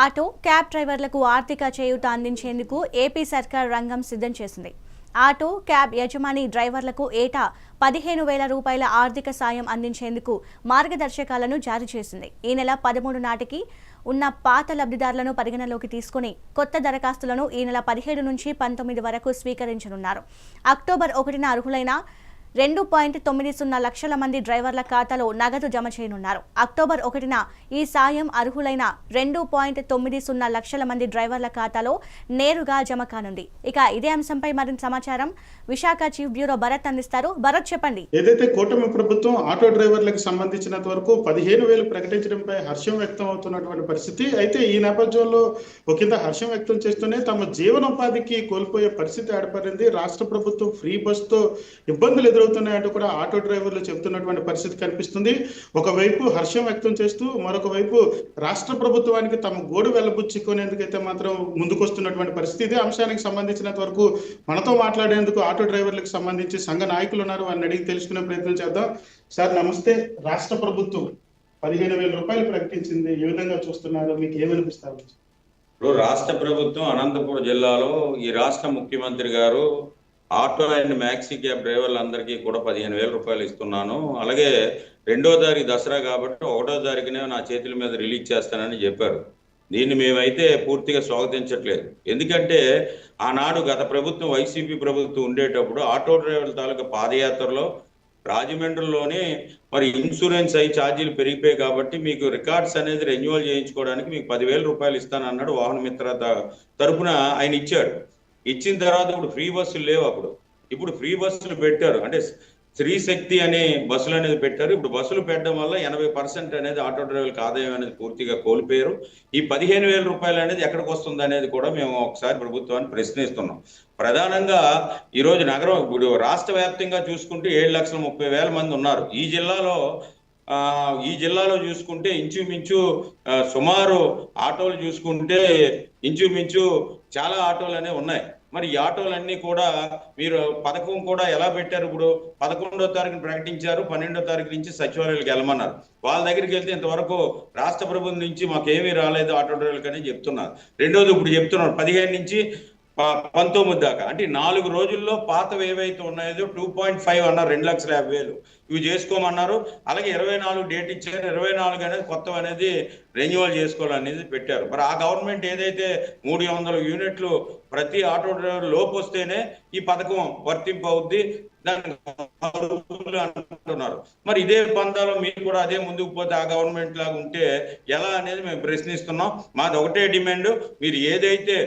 Auto cab డ్రైవర్లకు ఆర్థిక చేయూత అందించేందుకు ఏపీ సర్కార్ రంగం సిద్ధం చేసింది. ఆటో క్యాబ్ యజమాని డ్రైవర్లకు ఏటా పదిహేను వేల రూపాయల ఆర్థిక సాయం అందించేందుకు మార్గదర్శకాలను జారీ చేసింది. ఈ నెల పదమూడు నాటికి ఉన్న పాత లబ్ధిదారులను పరిగణలోకి తీసుకుని కొత్త దరఖాస్తులను ఈ నెల పదిహేడు నుంచి పంతొమ్మిది వరకు స్వీకరించనున్నారు. అక్టోబర్ ఒకటిన అర్హులైన రెండు పాయింట్ తొమ్మిది సున్నా లక్షల మంది డ్రైవర్ల ఖాతాలో నగదు జమ చేయనున్నారు. అక్టోబర్ ఒకటిన ఈ సాయం అర్హులైన రెండు పాయింట్ తొమ్మిది సున్నా లక్షల మంది డ్రైవర్ల ఖాతాలో నేరుగా జమ కానుంది. ఇక ఇదే అంశంపై మరింత సమాచారం విశాఖ చీఫ్ బ్యూరో భరత్ అందిస్తారు. భరత్ చెప్పండి. ఏదైతే కూటమి ప్రభుత్వం ఆటో డ్రైవర్లకు సంబంధించినంత వరకు పదిహేను వేలు ప్రకటించడంపై హర్షం వ్యక్తం అవుతున్నటువంటి పరిస్థితి అయితే ఈ నేపథ్యంలో ఒకంత హర్షం వ్యక్తం చేస్తూనే తమ జీవనోపాధికి కోల్పోయే పరిస్థితి ఏర్పడింది. రాష్ట్ర ప్రభుత్వం ఫ్రీ బస్తో ఇబ్బందులు ఎదురు ఎదురవుతున్నాయంటూ కూడా ఆటో డ్రైవర్లు చెబుతున్నటువంటి పరిస్థితి కనిపిస్తుంది. ఒకవైపు హర్షం వ్యక్తం చేస్తూ మరొక వైపు రాష్ట్ర ప్రభుత్వానికి తమ గోడు వెళ్ళబుచ్చుకునేందుకైతే మాత్రం ముందుకొస్తున్నటువంటి పరిస్థితి ఇదే. అంశానికి సంబంధించినంత వరకు మనతో మాట్లాడేందుకు ఆటో డ్రైవర్లకు సంబంధించి సంఘ నాయకులు ఉన్నారు. వారిని అడిగి తెలుసుకునే ప్రయత్నం చేద్దాం. సార్ నమస్తే. రాష్ట్ర ప్రభుత్వం పదిహేను వేల రూపాయలు ప్రకటించింది. ఏ విధంగా చూస్తున్నారు? మీకు ఏమనిపిస్తారు ఇప్పుడు రాష్ట్ర ప్రభుత్వం అనంతపురం జిల్లాలో ఈ రాష్ట్ర ముఖ్యమంత్రి గారు ఆటో అండ్ మ్యాక్సీ క్యాబ్ డ్రైవర్లు అందరికీ కూడా పదిహేను వేల రూపాయలు ఇస్తున్నాను. అలాగే రెండో తారీఖు దసరా కాబట్టి ఒకటో తారీఖునే నా చేతుల మీద రిలీజ్ చేస్తానని చెప్పారు. దీన్ని మేమైతే పూర్తిగా స్వాగతించట్లేదు. ఎందుకంటే ఆనాడు గత ప్రభుత్వం వైసీపీ ప్రభుత్వం ఉండేటప్పుడు ఆటో డ్రైవర్ల తాలూకా పాదయాత్రలో రాజమండ్రిలోనే మరి ఇన్సూరెన్స్ అయ్యి ఛార్జీలు పెరిగిపోయాయి కాబట్టి మీకు రికార్డ్స్ అనేది రెన్యువల్ చేయించుకోవడానికి మీకు పదివేల రూపాయలు ఇస్తాను అన్నాడు వాహన మిత్ర త- తరపున ఆయన ఇచ్చాడు. ఇచ్చిన తర్వాత ఇప్పుడు ఫ్రీ బస్సులు లేవు అప్పుడు. ఇప్పుడు ఫ్రీ బస్సులు పెట్టారు. అంటే స్త్రీ శక్తి అనే బస్సులు అనేది పెట్టారు. ఇప్పుడు బస్సులు పెట్టడం వల్ల ఎనభై పర్సెంట్ అనేది ఆటో డ్రైవర్లకు ఆదాయం అనేది పూర్తిగా కోల్పోయారు. ఈ పదిహేను వేల రూపాయలు అనేది ఎక్కడికి వస్తుంది అనేది కూడా మేము ఒకసారి ప్రభుత్వాన్ని ప్రశ్నిస్తున్నాం. ప్రధానంగా ఈరోజు నగరం ఇప్పుడు రాష్ట్ర వ్యాప్తంగా చూసుకుంటే ఏడు లక్షల ముప్పై వేల మంది ఉన్నారు. ఈ జిల్లాలో ఈ జిల్లాలో చూసుకుంటే ఇంచుమించు సుమారు ఆటోలు చూసుకుంటే ఇంచుమించు చాలా ఆటోలు అనేవి ఉన్నాయి. మరి ఈ ఆటోలన్నీ కూడా మీరు పథకం కూడా ఎలా పెట్టారు ఇప్పుడు? పదకొండో తారీఖున ప్రకటించారు పన్నెండో తారీఖు నుంచి సచివాలయాలకు వెళ్ళమన్నారు. వాళ్ళ దగ్గరికి వెళ్తే ఇంతవరకు రాష్ట్ర ప్రభుత్వం నుంచి మాకేమీ రాలేదు ఆటో డ్రైవర్లకు అని చెప్తున్నారు. రెండోది ఇప్పుడు చెప్తున్నారు పదిహేను నుంచి ప- పంతొమ్మిది దాకా. అంటే నాలుగు రోజుల్లో పాతవి ఏవైతే ఉన్నాయో టూ పాయింట్ ఫైవ్ అన్నారు రెండు లక్షల యాభై వేలు. ఇవి చేసుకోమన్నారు. అలాగే ఇరవై నాలుగు డేట్ ఇచ్చారు. ఇరవై నాలుగు అనేది కొత్త అనేది రెన్యువల్ చేసుకోవాలనేది పెట్టారు. మరి ఆ గవర్నమెంట్ ఏదైతే మూడు వందల యూనిట్లు ప్రతి ఆటో డ్రైవర్ లోపు వస్తేనే ఈ పథకం వర్తింపు అవుద్ది దానికి అంటున్నారు. మరి ఇదే పందాలో మీరు కూడా అదే ముందుకు పోతే ఆ గవర్నమెంట్ లాగా ఉంటే ఎలా అనేది మేము ప్రశ్నిస్తున్నాం. మాది ఒకటే డిమాండ్. మీరు ఏదైతే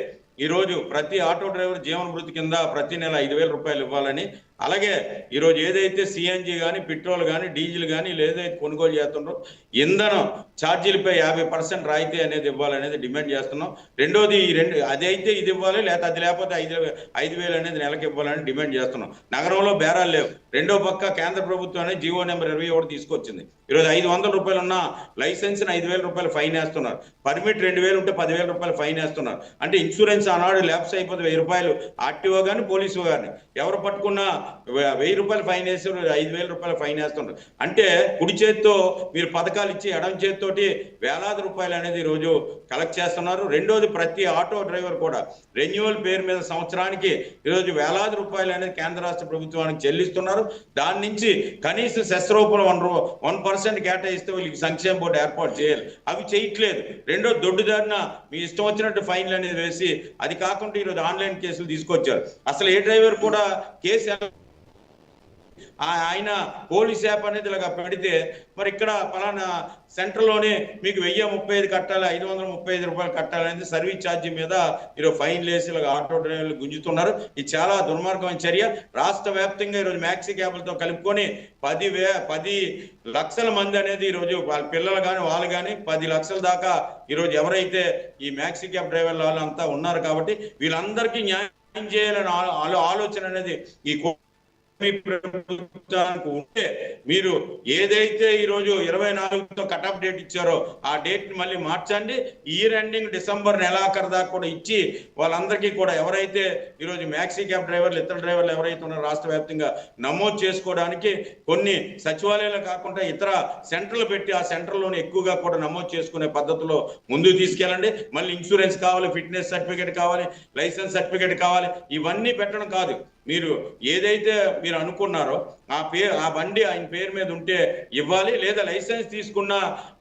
ఈ రోజు ప్రతి ఆటో డ్రైవర్ జీవన వృత్తి కింద ప్రతి నెల ఐదు వేల రూపాయలు ఇవ్వాలని అలాగే ఈరోజు ఏదైతే సిఎన్జి కానీ పెట్రోల్ కానీ డీజిల్ కానీ ఏదైతే కొనుగోలు చేస్తుండ్రో ఇంధనం ఛార్జీలపై యాభై పర్సెంట్ రాయితీ అనేది ఇవ్వాలనేది డిమాండ్ చేస్తున్నాం. రెండోది ఈ రెండు అదైతే ఇది ఇవ్వాలి లేకపోతే అది లేకపోతే ఐదు ఐదు వేలు అనేది నెలకి ఇవ్వాలని డిమాండ్ చేస్తున్నాం. నగరంలో బేరాలు లేవు. రెండో పక్క కేంద్ర ప్రభుత్వం అనేది జీవో నెంబర్ ఇరవై ఒకటి తీసుకొచ్చింది. ఈరోజు ఐదు వందల రూపాయలు ఉన్న లైసెన్స్ ఐదు వేల రూపాయలు ఫైన్ వేస్తున్నారు. పర్మిట్ రెండు వేలు ఉంటే పదివేల రూపాయలు ఫైన్ వేస్తున్నారు. అంటే ఇన్సూరెన్స్ ఆనాడు ల్యాబ్స్ అయిపోతే వెయ్యి రూపాయలు ఆర్టీఓ కానీ పోలీసు కానీ ఎవరు పట్టుకున్నా వెయ్యి రూపాయలు ఫైన్ వేసి ఐదు వేల రూపాయలు ఫైన్ వేస్తున్నారు. అంటే కుడి చేతితో మీరు పథకాలు ఇచ్చి ఎడం చేత్తోటి వేలాది రూపాయలు అనేది ఈరోజు కలెక్ట్ చేస్తున్నారు. రెండోది ప్రతి ఆటో డ్రైవర్ కూడా రెన్యువల్ పేరు మీద సంవత్సరానికి ఈరోజు వేలాది రూపాయలు అనేది కేంద్ర రాష్ట్ర ప్రభుత్వానికి చెల్లిస్తున్నారు. దాని నుంచి కనీసం సెస్ వన్ రూ వన్ పర్సెంట్ కేటాయిస్తే వీళ్ళకి సంక్షేమ బోర్డు ఏర్పాటు చేయాలి. అవి చేయట్లేదు. రెండో దొడ్డుదారిన మీ ఇష్టం వచ్చినట్టు ఫైన్లు అనేది వేసి అది కాకుండా ఈరోజు ఆన్లైన్ కేసులు తీసుకొచ్చారు. అసలు ఏ డ్రైవర్ కూడా కేసు ఎలా- ఆయన పోలీస్ యాప్ అనేది ఇలాగా పెడితే మరి ఇక్కడ పలానా సెంటర్లోనే మీకు వెయ్యి ముప్పై ఐదు కట్టాలి ఐదు వందల ముప్పై ఐదు రూపాయలు కట్టాలనేది సర్వీస్ ఛార్జీ మీద ఈరోజు ఫైన్ వేసి ఇలాగ ఆటో డ్రైవర్లు గుంజుతున్నారు. ఇది చాలా దుర్మార్గమైన చర్య. రాష్ట్ర వ్యాప్తంగా ఈరోజు మ్యాక్సీ క్యాబ్లతో కలుపుకొని పది వే పది లక్షల మంది అనేది ఈరోజు వాళ్ళ పిల్లలు కానీ వాళ్ళు కానీ పది లక్షల దాకా ఈరోజు ఎవరైతే ఈ మ్యాక్సీ క్యాబ్ డ్రైవర్లు వాళ్ళంతా ఉన్నారు కాబట్టి వీళ్ళందరికీ న్యాయం చేయాలని ఆలోచన అనేది ఈ ప్రభుత్వానికి ఉంటే మీరు ఏదైతే ఈరోజు ఇరవై నాలుగుతో కటప్ డేట్ ఇచ్చారో ఆ డేట్ని మళ్ళీ మార్చండి. ఇయర్ ఎండింగ్ డిసెంబర్ నెలాఖరు దాకా కూడా ఇచ్చి వాళ్ళందరికీ కూడా ఎవరైతే ఈ రోజు మ్యాక్సీ క్యాబ్ డ్రైవర్లు ఇతర డ్రైవర్లు ఎవరైతే ఉన్నారో రాష్ట్ర వ్యాప్తంగా నమోదు చేసుకోవడానికి కొన్ని సచివాలయాలు కాకుండా ఇతర సెంటర్లు పెట్టి ఆ సెంటర్లోనే ఎక్కువగా కూడా నమోదు చేసుకునే పద్ధతిలో ముందుకు తీసుకెళ్ళండి. మళ్ళీ ఇన్సూరెన్స్ కావాలి ఫిట్నెస్ సర్టిఫికేట్ కావాలి లైసెన్స్ సర్టిఫికేట్ కావాలి ఇవన్నీ పెట్టడం కాదు. మీరు ఏదైతే మీరు అనుకున్నారో ఆ పేరు ఆ బండి ఆయన పేరు మీద ఉంటే ఇవ్వాలి లేదా లైసెన్స్ తీసుకున్న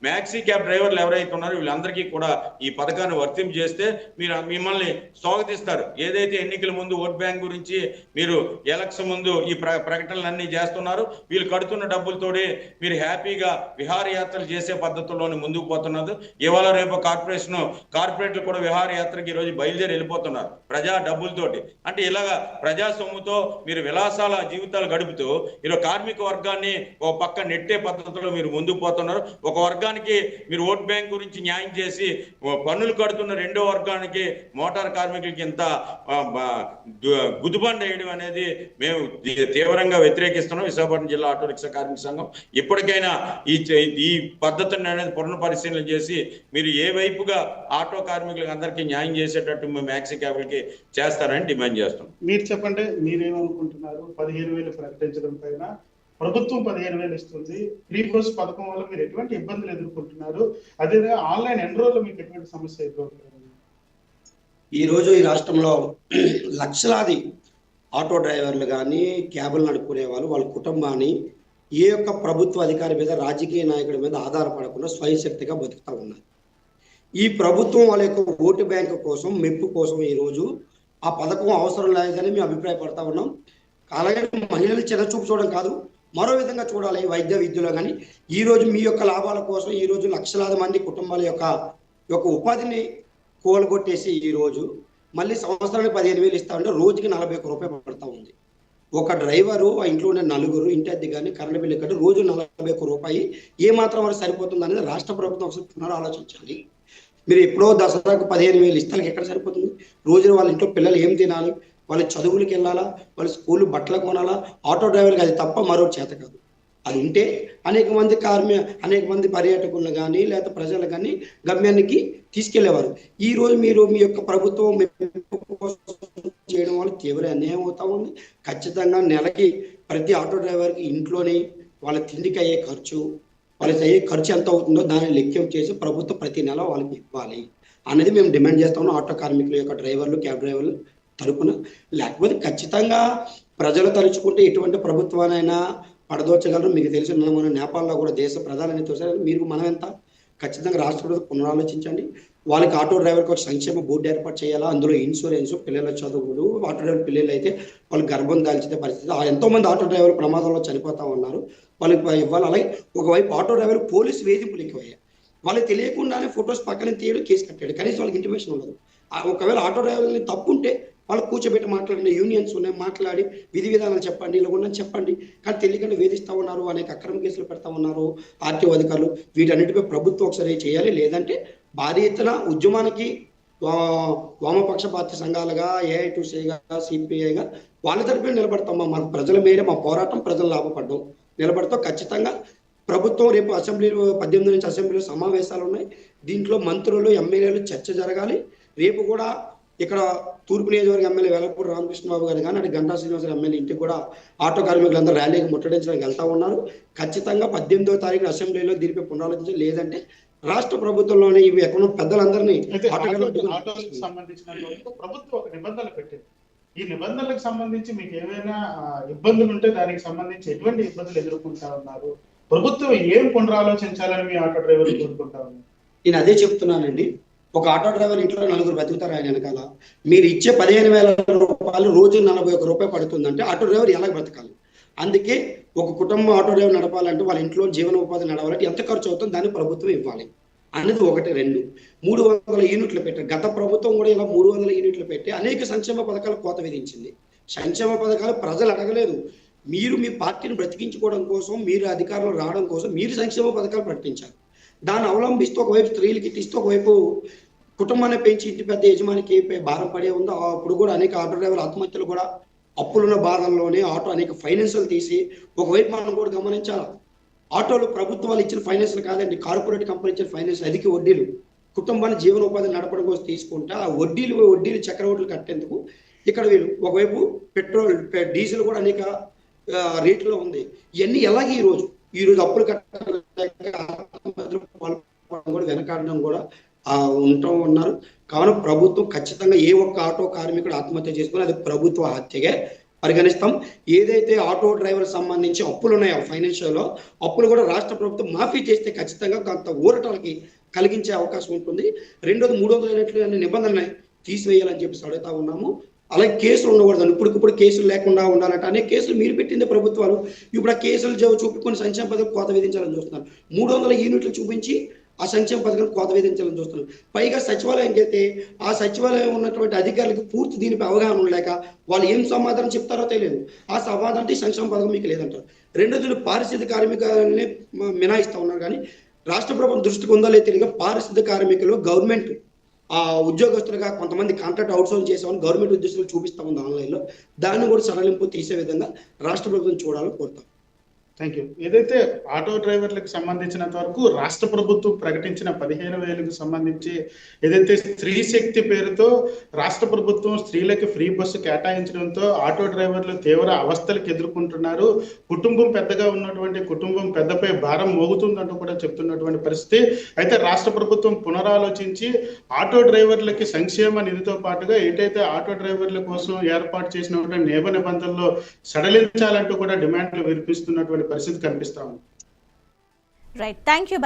మ్యాక్సీ క్యాబ్ డ్రైవర్లు ఎవరైతే ఉన్నారో వీళ్ళందరికీ కూడా ఈ పథకాన్ని వర్తింపు చేస్తే మీరు మిమ్మల్ని స్వాగతిస్తారు. ఏదైతే ఎన్నికల ముందు ఓట్ బ్యాంక్ గురించి మీరు ఎలక్షన్ ముందు ఈ ప్ర ప్రకటనలన్నీ చేస్తున్నారు వీళ్ళు కడుతున్న డబ్బులతోటి మీరు హ్యాపీగా విహారయాత్రలు చేసే పద్ధతుల్లోనే ముందుకు పోతున్నారు. ఇవాళ రేపు కార్పొరేషన్ కార్పొరేట్లు కూడా విహారయాత్రకి ఈరోజు బయలుదేరి వెళ్ళిపోతున్నారు ప్రజా డబ్బులతోటి. అంటే ఇలాగా ప్రజా సొమ్ముతో మీరు విలాసాల జీవితాలు గడుపుతూ ఇలా కార్మిక వర్గాన్ని ఒక పక్క నెట్టే పద్ధతిలో మీరు ముందుకు పోతున్నారు. ఒక వర్గానికి మీరు ఓట్ బ్యాంక్ గురించి న్యాయం చేసి పన్నులు కడుతున్న రెండో వర్గానికి మోటార్ కార్మికులకి ఇంత ఆ, గుదిబండ వేయడం అనేది మేము తీవ్రంగా వ్యతిరేకిస్తున్నాం. విశాఖపట్నం జిల్లా ఆటో రిక్షా కార్మిక సంఘం. ఇప్పటికైనా ఈ చే- ఈ పద్ధతిని అనేది పునఃపరిశీలన చేసి మీరు ఏ వైపుగా ఆటో కార్మికులకు అందరికీ న్యాయం చేసేటట్టు మేము మ్యాక్సీ క్యాబ్లకి చేస్తారని డిమాండ్ చేస్తున్నాం. మీరు చెప్పండి మీరేమనుకుంటున్నారు? పదిహేను వేలు ప్రకటించడం పైన ప్రభుత్వం పదిహేను వేలు ఇస్తుంది. ఫ్రీ పథకం వల్ల మీరు ఎటువంటి ఇబ్బందులు ఎదుర్కొంటున్నారు? అదేవిధంగా ఆన్లైన్ ఎన్రోల్ మీకు ఎటువంటి సమస్య ఎదుర్కొంటున్నారు ఈ రోజు ఈ రాష్ట్రంలో లక్షలాది ఆటో డ్రైవర్లు కానీ క్యాబులు నడుపుకునే వాళ్ళు వాళ్ళ కుటుంబాన్ని ఏ యొక్క ప్రభుత్వ అధికారి మీద రాజకీయ నాయకుడి మీద ఆధారపడకుండా స్వయంశక్తిగా బతుకుతా ఉన్నారు. ఈ ప్రభుత్వం వాళ్ళ యొక్క ఓటు బ్యాంకు కోసం మెప్పు కోసం ఈరోజు ఆ పథకం అవసరం లేదని మేము అభిప్రాయపడతా ఉన్నాం. అలాగే మహిళలు చిన్నచూపు చూడడం కాదు మరో విధంగా చూడాలి వైద్య విద్యలో కానీ. ఈ రోజు మీ యొక్క లాభాల కోసం ఈ రోజు లక్షలాది మంది కుటుంబాల యొక్క యొక్క ఉపాధిని కోలగొట్టేసి ఈ రోజు మళ్ళీ సంవత్సరానికి పదిహేను వేలు ఇస్తా ఉంటే రోజుకి నలభై ఒక్క రూపాయలు పడతా ఉంది. ఒక డ్రైవరు ఆ ఇంట్లో ఉన్న నలుగురు ఇంటి అద్దె కానీ కరెంట్ బిల్లు కట్టి రోజు నలభై ఒక్క రూపాయి ఏ మాత్రం వరకు సరిపోతుంది అనేది రాష్ట్ర ప్రభుత్వం ఒకసారి పునరాలోచించాలి మీరు ఎప్పుడో దసరాకు పదిహేను వేలు ఇస్తానికి ఎక్కడ సరిపోతుంది? రోజు వాళ్ళ ఇంట్లో పిల్లలు ఏం తినాలి? వాళ్ళ చదువులకు వెళ్ళాలా? వాళ్ళ స్కూల్ బట్టలు కొనాలా? ఆటో డ్రైవర్కి అది తప్ప మరో చేత కాదు. అది ఉంటే అనేక మంది కార్మి అనేక మంది పర్యాటకులను కానీ లేదా ప్రజలు కానీ గమ్యానికి తీసుకెళ్ళేవారు. ఈ రోజు మీరు మీ యొక్క ప్రభుత్వం చేయడం వల్ల తీవ్ర అన్యాయం అవుతా ఉంది. ఖచ్చితంగా నెలకి ప్రతి ఆటో డ్రైవర్కి ఇంట్లోనే వాళ్ళ తిండికి అయ్యే ఖర్చు వాళ్ళకి అయ్యే ఖర్చు ఎంత అవుతుందో దాన్ని లెక్కింపు చేసి ప్రభుత్వం ప్రతి నెల వాళ్ళకి ఇవ్వాలి. అనేది మేము డిమాండ్ చేస్తాము ఆటో కార్మికుల యొక్క డ్రైవర్లు క్యాబ్ డ్రైవర్లు తరపున లేకపోతే ఖచ్చితంగా ప్రజలు తలుచుకుంటే ఎటువంటి ప్రభుత్వానైనా పడదోచగలరు. మీకు తెలిసిన మన నేపాల్లో కూడా దేశ ప్రధాని చూసారు మీరు మనం ఎంత? ఖచ్చితంగా రాష్ట్ర ప్రభుత్వం పునరాలోచించండి. వాళ్ళకి ఆటో డ్రైవర్కి ఒక సంక్షేమ బోర్డు ఏర్పాటు చేయాలా? అందులో ఇన్సూరెన్స్ పిల్లల చదువులు ఆటో డ్రైవర్ పిల్లలు అయితే వాళ్ళు గర్భం దాల్చిన పరిస్థితి. ఆ ఎంతో మంది ఆటో డ్రైవర్ ప్రమాదంలో చనిపోతా ఉన్నారు. వాళ్ళకి ఇవ్వాలి? అలాగే ఒకవైపు ఆటో డ్రైవర్ పోలీసు వేధింపులు ఎక్కువయ్యాయి. వాళ్ళకి తెలియకుండానే ఫొటోస్ పక్కన తీయడం కేసు కట్టాడు. కనీసం వాళ్ళకి ఇంటిమేషన్ ఉండదు. ఆ ఒకవేళ ఆటో డ్రైవర్ని తప్పు ఉంటే వాళ్ళు కూర్చోబెట్టి మాట్లాడిన యూనియన్స్ ఉన్నాయి మాట్లాడి విధి విధానాలు చెప్పండి ఇలా ఉండని చెప్పండి. కానీ తెలియకుండా వేధిస్తూ ఉన్నారు అనేక అక్రమ కేసులు పెడతా ఉన్నారు ఆర్టీఓ అధికారులు. వీటన్నిటిపై ప్రభుత్వం ఒకసారి చేయాలి. లేదంటే భారీ ఎత్తున ఉద్యమానికి వా- వామపక్ష పార్టీ సంఘాలుగా ఏఐటీసీగా సిపిఐగా వాళ్ళ తరపున నిలబడతాం మా ప్రజల మేరే మా పోరాటం ప్రజలు లాభపడ్డం నిలబడతాం ఖచ్చితంగా. ప్రభుత్వం రేపు అసెంబ్లీలో పద్దెనిమిది నుంచి అసెంబ్లీలో సమావేశాలు ఉన్నాయి. దీంట్లో మంత్రులు ఎమ్మెల్యేలు చర్చ జరగాలి. రేపు కూడా ఇక్కడ తూర్పు నియోజకవర్గ ఎమ్మెల్యే వెలపూడి రామకృష్ణబాబు గారు కానీ అటు గంటా శ్రీనివాసరావు ఎమ్మెల్యే ఇంటికి కూడా ఆటో కార్మికులందరూ ర్యాలీకి ముట్టడించడానికి వెళ్తా ఉన్నారు. ఖచ్చితంగా పద్దెనిమిదో తారీఖు అసెంబ్లీలో దీనిపై పునరాలోచించాలి లేదంటే రాష్ట్ర ప్రభుత్వంలోనే ఇవి ఎక్కడ పెద్దలందరినీ కార్మికులు ప్రభుత్వం నిబంధనలు పెట్టింది. ఈ నిబంధనలకు సంబంధించి మీకు ఏమైనా ఇబ్బందులు ఉంటే దానికి సంబంధించి ఎటువంటి ఇబ్బందులు ఎదుర్కొంటా ఉన్నారు? ప్రభుత్వం ఏం పునరాలోచించాలని మీ ఆటో డ్రైవర్లు కోరుకుంటా ఉన్నారు? నేను అదే చెప్తున్నానండి. ఒక ఆటో డ్రైవర్ ఇంట్లో నలుగురు బతుకుతారు ఆయన వెనకాల? మీరు ఇచ్చే పదిహేను వేల రూపాయలు రోజు నలభై ఒక రూపాయి పడుతుందంటే ఆటో డ్రైవర్ ఎలా బ్రతకాలి? అందుకే ఒక కుటుంబం ఆటో డ్రైవర్ నడపాలంటే వాళ్ళ ఇంట్లో జీవనోపాధి నడవాలంటే ఎంత ఖర్చు అవుతుందో దాన్ని ప్రభుత్వం ఇవ్వాలి. అనేది ఒకటి రెండు. మూడు వందల యూనిట్లు పెట్టారు. గత ప్రభుత్వం కూడా ఇలా మూడు వందల యూనిట్లు పెట్టి అనేక సంక్షేమ పథకాలు కోత విధించింది. సంక్షేమ పథకాలు ప్రజలు అడగలేదు. మీరు మీ పార్టీని బ్రతికించుకోవడం కోసం మీరు అధికారంలో రావడం కోసం మీరు సంక్షేమ పథకాలు ప్రకటించారు. దాన్ని అవలంబిస్తూ ఒకవైపు స్త్రీలకి తీస్తూ ఒకవైపు కుటుంబాన్ని పెంచి ఇంటి పెద్ద యజమానికి భారం పడే ఉందో అప్పుడు కూడా అనేక ఆటో డ్రైవర్ ఆత్మహత్యలు కూడా అప్పులున్న బాధల్లోనే ఆటో అనేక ఫైనాన్షియల్ తీసి ఒకవైపు మనం కూడా గమనించాలి? ఆటోలు ప్రభుత్వాలు ఇచ్చిన ఫైనాన్షియల్ కాదండి కార్పొరేట్ కంపెనీ ఇచ్చిన ఫైనాన్స్ అధిక వడ్డీలు. కుటుంబాన్ని జీవనోపాధి నడపడం కోసం తీసుకుంటే ఆ వడ్డీలు వడ్డీలు చక్రవడ్డీలు కట్టేందుకు ఇక్కడ వీళ్ళు ఒకవైపు పెట్రోల్ డీజిల్ కూడా అనేక రేట్లో ఉంది. ఇవన్నీ ఎలాగే ఈ రోజు? ఈ రోజు అప్పులు కట్టలేక కూడా వెనకాడడం కూడా ఆ, ఉంటూ ఉన్నారు. కావున ప్రభుత్వం ఖచ్చితంగా ఏ ఒక్క ఆటో కార్మికుడు ఆత్మహత్య చేసుకుని అది ప్రభుత్వ హత్యగా పరిగణిస్తాం. ఏదైతే ఆటో డ్రైవర్ సంబంధించి అప్పులు ఉన్నాయో ఫైనాన్షియల్ అప్పులు కూడా రాష్ట్ర ప్రభుత్వం మాఫీ చేస్తే ఖచ్చితంగా కొంత ఊరటాలకి కలిగించే అవకాశం ఉంటుంది. రెండోది మూడు వందల యూనిట్లు అనే నిబంధనలు తీసివేయాలని చెప్పేసి అడుగుతా ఉన్నాము. అలాగే కేసులు ఉండకూడదు ఇప్పటికిప్పుడు కేసులు లేకుండా ఉండాలంటే అనే కేసులు మీరు పెట్టింది ప్రభుత్వాలు. ఇప్పుడు ఆ కేసులు జవ- చూపుకొని సంక్షేమ పథకం కోత విధించాలని చూస్తున్నారు. మూడు వందల యూనిట్లు చూపించి ఆ సంక్షేమ పథకం కోత విధించాలని చూస్తున్నారు పైగా సచివాలయానికి అయితే ఆ సచివాలయం ఉన్నటువంటి అధికారులకు పూర్తి దీనిపై అవగాహన ఉండలేక వాళ్ళు ఏం సమాధానం చెప్తారో తెలియదు. ఆ సమాధానం ఈ సంక్షేమ పథకం మీకు లేదంటారు. రెండోది పారిశుద్ధ్య కార్మికులని మినాయిస్తా ఉన్నారు కానీ రాష్ట్ర ప్రభుత్వం దృష్టికి ఉందో లేదు తెలియక పారిశుద్ధ్య కార్మికులు గవర్నమెంట్ ఆ ఉద్యోగస్తులుగా కొంతమంది కాంట్రాక్ట్ అవుట్సోర్స్ చేసామని గవర్నమెంట్ ఉద్యోగులు చూపిస్తా ఉంది ఆన్లైన్లో. దాన్ని కూడా సడలింపు తీసే విధంగా రాష్ట్ర ప్రభుత్వం చూడాలని కోరుతాం. థ్యాంక్ యూ ఏదైతే ఆటో డ్రైవర్లకు సంబంధించినంత వరకు రాష్ట్ర ప్రభుత్వం ప్రకటించిన పదిహేను వేలకు సంబంధించి ఏదైతే స్త్రీ శక్తి పేరుతో రాష్ట్ర ప్రభుత్వం స్త్రీలకి ఫ్రీ బస్సు కేటాయించడంతో ఆటో డ్రైవర్లు తీవ్ర అవస్థలకు ఎదుర్కొంటున్నారు. కుటుంబం పెద్దగా ఉన్నటువంటి కుటుంబం పెద్దపై భారం మోగుతుందంటూ కూడా చెప్తున్నటువంటి పరిస్థితి. అయితే రాష్ట్ర ప్రభుత్వం పునరాలోచించి ఆటో డ్రైవర్లకి సంక్షేమ నిధితో పాటుగా ఏటైతే ఆటో డ్రైవర్ల కోసం ఏర్పాటు చేసినటువంటి నియమ నిబంధనలు సడలించాలంటూ కూడా డిమాండ్లు వినిపిస్తున్నటువంటి పరిస్థితి కనిపిస్తా ఉంది. Right thank you